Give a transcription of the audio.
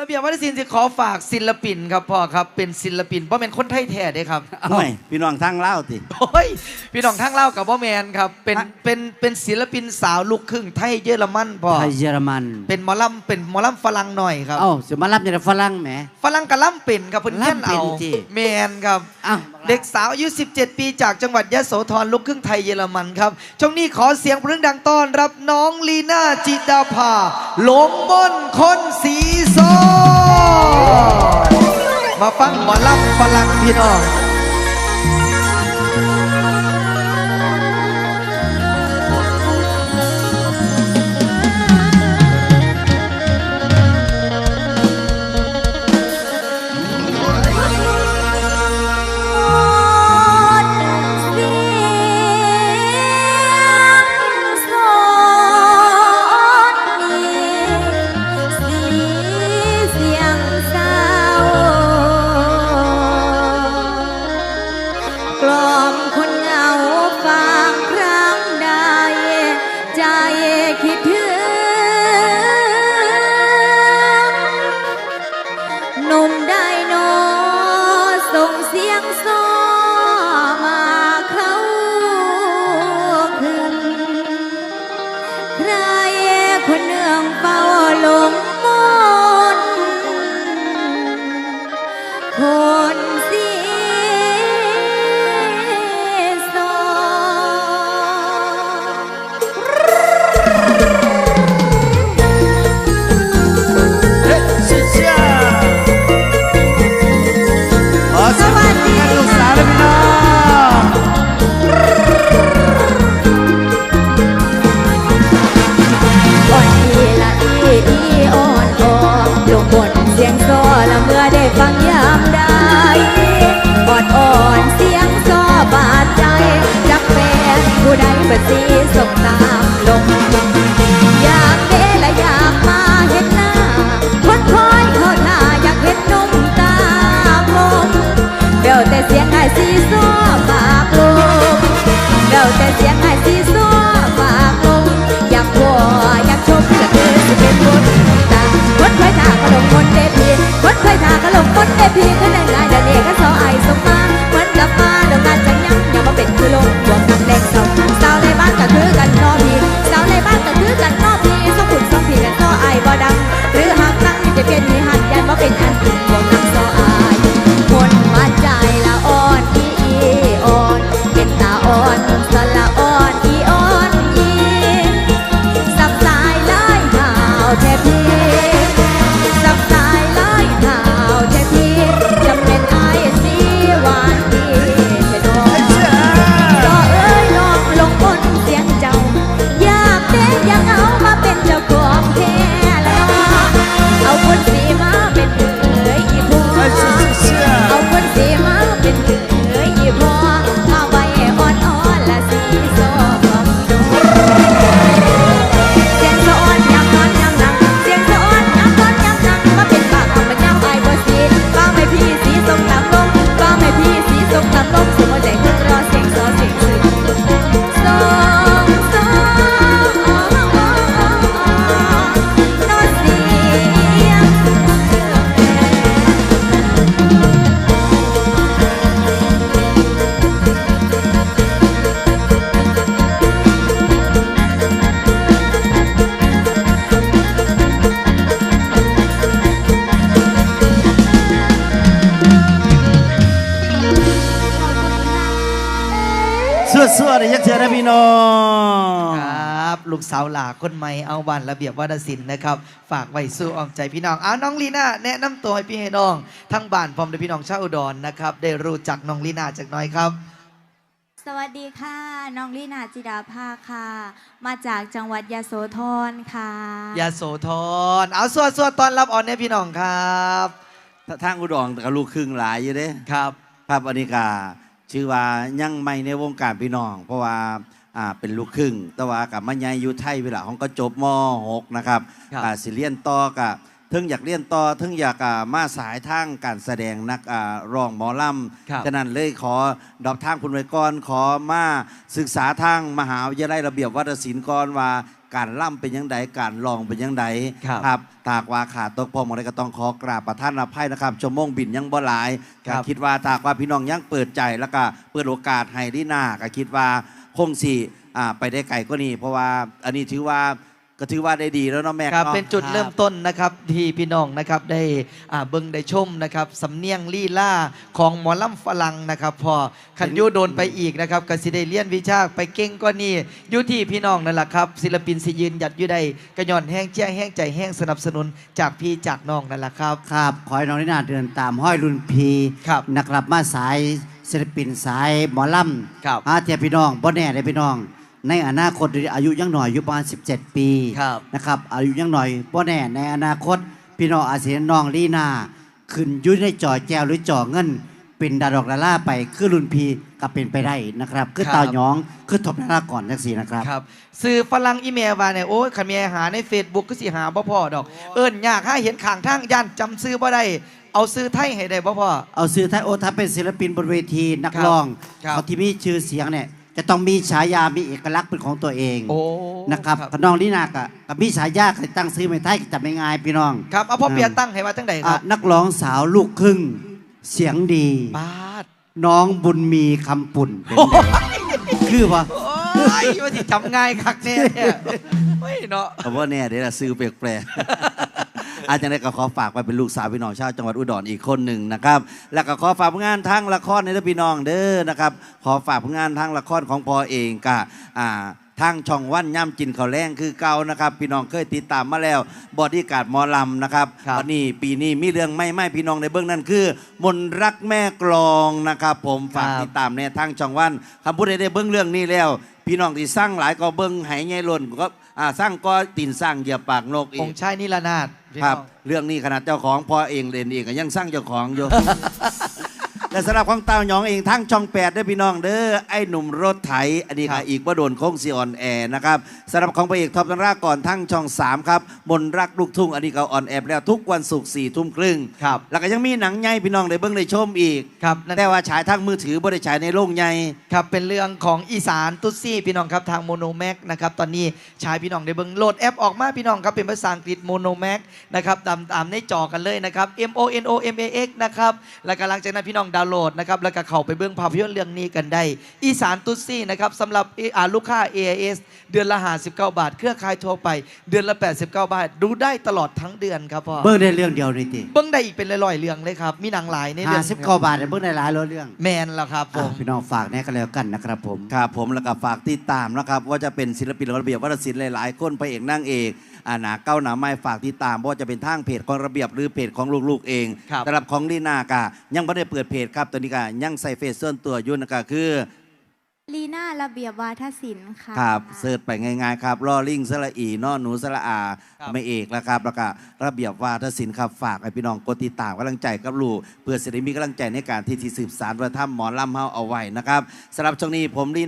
ระเบียบวัฒนศิลป์จะขอฝากศิลปินครับพ่อครับเป็นศิลปินเพราะเป็นคนไทยแท้เด้ครับห่วยพี่น้องทางเล่าวติโอ้ยพี่น้องทั้งเล่าวกับพ่อแมนครับเป็นฮะเป็นเป็นศิลปินสาวลูกครึ่งไทยเยอรมันพ่อไทยเยอรมัน เป็นหมอลำเป็นหมอลำฝรั่งหน่อยครับเอ้าจะมารับในฝรั่งแหมฝรั่งกับลำเป็นครับเพิ่นเลี้ยนลำเป็เอานจิแมนครับอ้าวเด็กสาวอายุ 17 ปีจากจังหวัดยะโสธรลูกครึ่งไทยเยอรมันครับช่วงนี้ขอเสียงปรบมือดังต้อนรับน้องลีน่าจิดาภาหลงมนต์คนสีซอมาฟังหมอลำฝรั่งพี่น้อง เสียงซ บวกน้ำแดงสองสาวในบ้านก็คือกันนอพีสาวในบ้านก็คือกันนอพีสมุนสองผีกันนอไอบ่ดัง หรือหากนั่งจะเปลี่ยนมีหันยันว่าเป็นอัน ยยักเถื่อนะพี่น้องครับ ลูกสาวหลาคนใหม่เอาบันระเบียบวัฒนศิลป์นะครับ ฝากไว้สู้อ้อมใจพี่น้องเอาน้องลีน่าแนะนำตัวให้พี่ให้น้อง ทั้งบ้านพร้อมด้วยพี่น้องชาวอุดรนะครับ ได้รู้จักน้องลีน่าจากหน้อยครับ สวัสดีค่ะ น้องลีนาจิดาภาค่ะ มาจากจังหวัดยะโสธรค่ะยาโสธรเอาสวดสวดตอนรับออนเนี่ยพี่น้องครับทางอุดรกับลูกครึ่งหลายอยู่เด้ครับ ครับอันนี้ก็ ชื่อว่ายังไม่ในวงการพี่น้อง เพราะว่าอ่าเป็นลูกครึ่ง แต่ว่ากับมาใหญ่อยู่ไทยเวลาของก็จบม .6 นะครับครับ อ่าสิเลียนต่อกับถึงอยากเรียนต่อถึงอยากอ่ามาสายทางการแสดงนักอ่าร้องหมอลครับำฉะนั้นเลยขอดอกทางคุณไว้ก่อนขอมาศึกษาทางมหาวิทยาลัยระเบียบวัฒนศิลป์ก่อนว่า การล่ำเป็นยังไงการลองเป็นยังไงครับครับถากว่าขาดตกพองอะไรก็ต้องขอกราบประท่านอภัยนะครับชั่วโมงบินยังบ่หลายครับก็คิดว่าถากว่าพี่น้องยังเปิดใจแล้วก็เปิดโอกาสให้ดีหน้าก็คิดว่าคงสิอ่าไปได้ไกลก็นี่เพราะว่าอันนี้ถือว่า ก็ถือว่าได้ดีแล้วเนาะแม่ครับเนาะเป็นจุดเริ่มต้นนะครับที่พี่น้องนะครับได้อ่าเบิ่งได้ชมนะครับสำเนียงลี่ล่าของหมอลำฝรั่งนะครับพอขันอยูโดนไปอีกนะครับก็สิได้เลียนวิชาไปเก่งก็นี่อยู่ที่พี่น้องนั่นแหละครับศิลปินสิยืนหยัดอยู่ได้กระย่อนแห้งเจ้าแห้งใจแห้งสนับสนุนจากพี่จากน้องนั่นแหละครับครับขอให้น้องนิน่าเดินตามห้อยรุ่นพีครับนะครับมาสายศิลปินสายหมอลครับำอาเทียพี่น้องบ่แน่เลยพี่น้อง ในอนาคตอายุยังหน่อยอายุประมาณ 17 ปีครับนะครับอายุยังหน่อยบ่แน่ในอนาคต พี่น้องอาจสิเห็นน้องลีนาขึ้นอยุ่ในจอแก้วหรือจอเงิน เป็นดาดอกดาล่าไปคือรุ่นพีก็เป็นไปได้นะครับคือครับเตาหยองคือทบนาราก่อนจังสีนะครับครับสื่อฝรั่งอีเมลว่าเนี่ยโอ้ยขันเมียหาใน Facebook ก็สิหาบ่พอดอก เอิ้นยากหาเห็นข้างทางย่านจำซื้อบ่ได้เอาซื้อไทยให้ได้บ่พอเอาซื้อไทยโอถ้าเป็นศิลปินบนเวทีนักครับร้องครับเขาที่มีชื่อเสียงเนี่ย จะต้องมีฉายา มีเอกลักษณ์เป็นของตัวเองโอ้นะครับขน้องลีนากะกับมีฉายาใครตั้งซื้อไม่ไทยก็จำไม่ง่ายพี่น้องครับเอาพ่อเปียตั้งให้มาตั้งใดคอะรับนักร้องสาวลูกครึ่ง เสียงดีปาดน้องบุญมีคำปุ่นเป็นไงคือว่า โอ้ยว่าที่จำง่ายคักแน่เนี่ยเฮ้ยเนาะเพราะว่าเนี่ยเดี๋ยวจะซื้อแปลกๆ อาจารย์ได้ก็ขอฝากไปเป็นลูกสาวพี่น้องชาวจังหวัดอุดรอีกคนหนึ่งนะครับ แล้วก็ขอฝากผลงานทั้งละครในเด้อพี่น้องเด้อนะครับ ขอฝากผลงานทั้งละครของพอเองกับอ่าทางช่องวันย่ำจินเขาวแรงคือเก่านะครับ พี่น้องเคยติดตามมาแล้วบอดี้การ์ดหมอลำนะครับครับวันนี้ปีนี้มีเรื่องไม่ไม่พี่น้องในเบื้องนั่นคือ มนต์รักแม่กลองนะครับ ผมฝากครับ ติดตามในทางช่องวันคำพูดใดได้เบื้องเรื่องนี้แล้ว พี่น้องที่สร้างหลายก็เบิ้งไหไงหล่นก็ อ่าสร้างก็ตีนสร้างเหยียบปากนกอีองกค์ชายนิรนาถพี่ครับ น้อง เรื่องนี้ขนาดเจ้าของพ่อเองเรียนเองก็ยังสร้างเจ้าของอยู่ และสำหรับของเต้าหยองเองทั้งช่องแปดเด้อพี่น้องเด้อไอ้หนุ่มรถไถอันนี้ครัค่ะบอีกว่าโดนโค้งซีออนแอร์นะครับสำหรับของพระเอกท็อปตันราก่อนทั้งช่องสามครับมนต์รักลูกทุ่งอันนี้ก็ออนแอร์แล้วทุกวันศุกร์สี่ทุ่มครึ่งครับแล้วก็ยังมีหนังใหญ่พี่น้องได้เบิ่งได้ชมอีกครับนั่นแต่ว่าฉายทางมือถือบ่ได้ฉายในโรงใหญ่ครับเป็นเรื่องของอีสานตุ๊ดซี่พี่น้องครับทางโมโนแม็กนะครับตอนนี้ชายพี่น้องได้เบิ่งโหลดแอปออกมาพี่น้องครับเป็นภาษาอังกฤษโมโนแม็กนะครับตามตามในจอกันเลยนะครับ M O N O M A X นะครับแล้วก็หลังจากนั้นพี่น้องดาวน์โหลดนะครับแล้วก็เข้าไปเบิ่งภาพยนตร์เรื่องนี้กันได้ อีสานตุ๊ดซี่นะครับสำหรับอ่าลูกค้า AIS เดือนละ59บาท เครือข่ายทั่วไป เดือนละ 89 บาท ดูได้ตลอดทั้งเดือนครับพ่อเบิ่งได้เรื่องเดียวนี่ติเบิ่งได้อีกเป็นร้อยๆเรื่องเลยครับมีหนังหลายในเรื่ห้าสิบเก้าบาทเนี่ยเบิ่งได้หลายร้อยเรื่องแมนแล้วครับผอะม พี่น้องฝากแน่กันแล้วกันนะครับผม ครับผมแล้วก็ฝากติดตามนะครับ ว่าจะเป็นศิลปินระเบียบวัฒนศิลป์หลายๆคนพระเอกนางเอก อ่าหนาเก้าหนาไม้ฝากติดตามเพราะว่าจะเป็นทางเพจของระเบียบหรือเพจของลูกๆเองครับ สำหรับของลีนากะยังไม่ได้เปิดเพจครับตอนนี้กะยังใส่เฟซส่วนตัวอยุ่นกะคือลีน่าระเบียบวาทศิลป์ค่ะครับเสิร์ชไปง่ายๆครับลอลิงสระอีนอหนูสระอาครับ ไม่เอกแล้วครับแล้วก็ระเบียบวาทศิลป์ครับฝากให้พี่น้องกดติดตามกำลังใจกับลูกเพื่อจะได้มีกำลังใจในการที่ที่สืบสานวัฒนธรรมหมอลำเฮาเอาไว้นะครับสำหรับช่วงนี้ผมลี